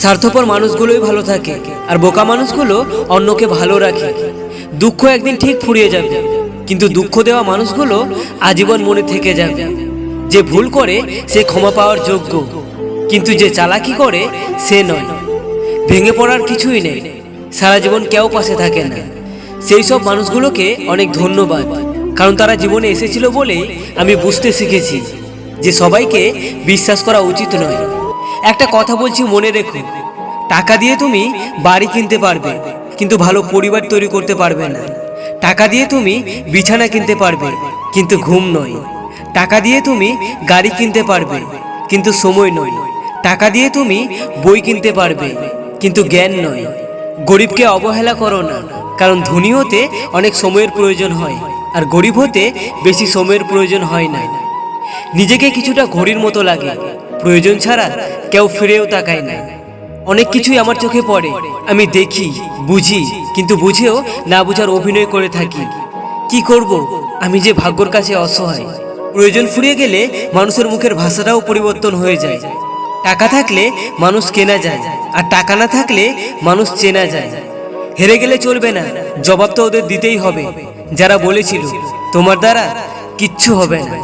স্বার্থপর মানুষগুলোই ভালো থাকে, আর বোকা মানুষগুলো অন্যকে ভালো রাখে। দুঃখ একদিন ঠিক ফুরিয়ে যাবে, কিন্তু দুঃখ দেওয়া মানুষগুলো আজীবন মনে থেকে যাবে। যে ভুল করে, সে ক্ষমা পাওয়ার যোগ্য, কিন্তু যে চালাকি করে, সে নয়। ভেঙে পড়ার কিছুই নেই, সারা জীবন কেউ পাশে থাকে না। সেই সব মানুষগুলোকে অনেক ধন্যবাদ, কারণ তারা জীবনে এসেছিল বলেই আমি বুঝতে শিখেছি যে সবাইকে বিশ্বাস করা উচিত নয়। একটা কথা বলছি মনে রেখো। টাকা দিয়ে তুমি বাড়ি কিনতে পারবে, কিন্তু ভালো পরিবার তৈরি করতে পারবে না। টাকা দিয়ে তুমি বিছানা কিনতে পারবে, কিন্তু ঘুম নয়। টাকা দিয়ে তুমি গাড়ি কিনতে পারবে, কিন্তু সময় নয়। টাকা দিয়ে তুমি বই কিনতে পারবে, কিন্তু জ্ঞান নয়। গরিবকে অবহেলা করো না, কারণ ধনী হতে অনেক সময়ের প্রয়োজন হয়, আর গরিব হতে বেশি সময়ের প্রয়োজন হয় না। নিজেকে কিছুটা ঘড়ির মতো লাগে প্রয়োজন ছাড়া কেউ ফিরেও তাকায় না। অনেক কিছুই আমার চোখে পড়ে। আমি দেখি, বুঝি, কিন্তু বুঝেও না বুঝার অভিনয় করে থাকি। কি করব? আমি যে ভাগ্যর কাছে অসহায়। প্রয়োজন ফুরিয়ে গেলে মানুষের মুখের ভাষাটাও পরিবর্তন হয়ে যায়। টাকা থাকলে মানুষ কেনা যায়, আর টাকা না থাকলে মানুষ চেনা যায়। হেরে গেলে চলবে না, জবাব তো ওদের দিতেই হবে। যারা বলেছিল, তোমার দ্বারা কিচ্ছু হবে না।